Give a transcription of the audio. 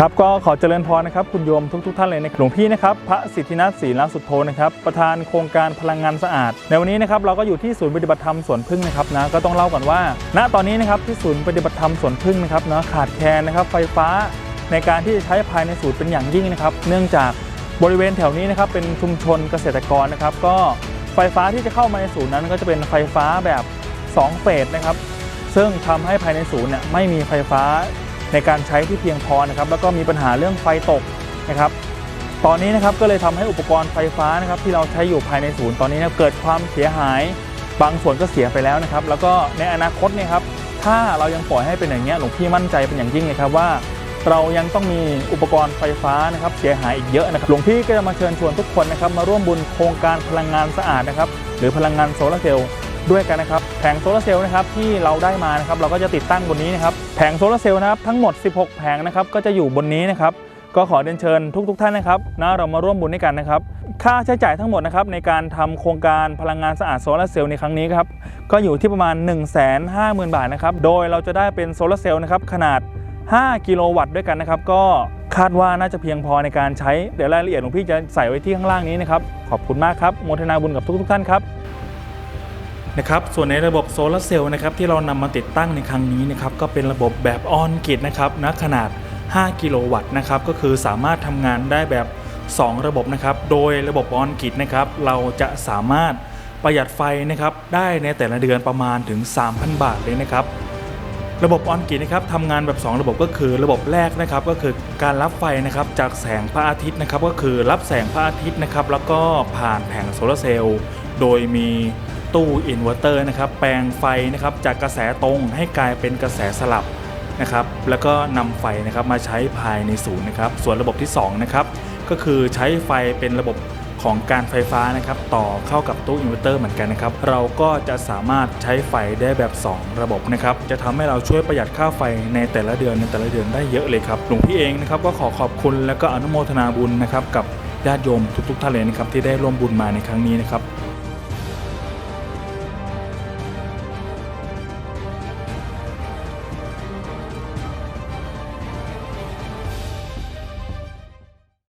ครับก็ขอเจริญพรนะครับคุณโยมทุกๆท่านเลยนะครับหลวงพี่นะครับพระสิทธินัทศรีลสุทโธนะครับประธานโครงการพลังงานสะอาด ในวันนี้นะครับเราก็อยู่ที่ศูนย์ปฏิบัติธรรมสวนพึ่งนะครับนะก็ต้องเล่าก่อนว่า ณตอนนี้นะครับที่ศูนย์ปฏิบัติธรรมสวนพึ่งนะครับเนาะขาดแคลนนะครับไฟฟ้าในการที่จะใช้ภายในศูนย์เป็นอย่างยิ่งนะครับ เนื่องจากบริเวณแถวนี้นะครับเป็นชุมชนเกษตรกรนะครับ ก็ไฟฟ้าที่จะเข้ามาในศูนย์นั้น ก็จะเป็นไฟฟ้าแบบสองเฟสนะครับซึ่งทำให้ภายในศูนย์เนี่ยไม่มีไฟฟ้า ในการใช้ที่เพียงพอนะครับแล้วก็มีปัญหาเรื่องไฟตกนะครับตอนนี้นะครับก็เลยทำให้อุปกรณ์ไฟฟ้านะครับที่เราใช้อยู่ภายในศูนย์ตอนนี้นะเกิดความเสียหาย บางส่วนก็เสียไปแล้วนะครับแล้วก็ในอนาคตเนี่ยครับถ้าเรายังปล่อยให้เป็นอย่างนี้ยหลวงพี่มั่นใจเป็นอย่างยิ่งเลยครับว่า เรายังต้องมีอุปกรณ์ไฟฟ้านะครับเสียหายอีกเยอะนะครับหลวงพี่ก็จะมาเชิญชวนทุกคนนะครับมาร่วมบุญโครงการพลังงานสะอาดนะครับหรือพลังงานโซลาร์เซลล์ ด้วยกันนะครับแผงโซลาร์เซลล์นะครับที่เราได้มานะครับเราก็จะติดตั้งบนนี้นะครับแผงโซลาร์เซลล์นะครับทั้งหมด 16 แผงนะครับก็จะอยู่บนนี้นะครับก็ขอเรียนเชิญทุกๆท่านนะครับนะเรามาร่วมบุญด้วยกันนะครับ ค่าใช้จ่ายทั้งหมดนะครับในการทำโครงการพลังงานสะอาดโซลาร์เซลล์ในครั้งนี้ครับก็อยู่ที่ประมาณ 1 5 0 0 0 0 บาทนะครับโดยเราจะได้เป็นโซลาร์เซลล์นะครับขนาด 5 กิโลวัตต์ด้วยกันนะครับ ก็คาดว่าน่าจะเพียงพอในการใช้เดี๋ยวรายละเอียดหลวงพี่จะใส่ไว้ที่ข้างล่างนี้นะครับขอบคุณมากครับโมทนาบุญกับทุกๆท่านครับ นะครับส่วนในระบบโซลาร์เซลล์นะครับที่เรานำมาติดตั้งในครั้งนี้นะครับก็เป็นระบบแบบออนกิดนะครับณขนาด 5 กิโลวัตต์นะครับก็คือสามารถทำงานได้แบบ 2 ระบบนะครับโดยระบบออนกิดนะครับเราจะสามารถประหยัดไฟนะครับได้ในแต่ละเดือนประมาณถึง 3,000 บาทเลยนะครับระบบออนกิดนะครับทำงานแบบ 2 ระบบก็คือระบบแรกนะครับก็คือการรับไฟนะครับจากแสงพระอาทิตย์นะครับก็คือรับแสงพระอาทิตย์นะครับแล้วก็ผ่านแผงโซลาร์เซลล์โดยมี ตู้อินเวอร์เตอร์นะครับแปลงไฟนะครับจากกระแสตรงให้กลายเป็นกระแสสลับนะครับแล้วก็นำไฟนะครับมาใช้ภายในศูนย์นะครับส่วนระบบที่2นะครับก็คือใช้ไฟเป็นระบบของการไฟฟ้านะครับต่อเข้ากับตู้อินเวอร์เตอร์เหมือนกันนะครับเราก็จะสามารถใช้ไฟได้แบบ 2 ระบบนะครับจะทำให้เราช่วยประหยัดค่าไฟในแต่ละเดือนในแต่ละเดือนได้เยอะเลยครับหลวงพี่เองนะครับก็ขอขอบคุณและก็อนุโมทนาบุญนะครับกับญาติโยมทุกๆท่านเลยนะครับที่ได้ร่วมบุญมาในครั้งนี้นะครับ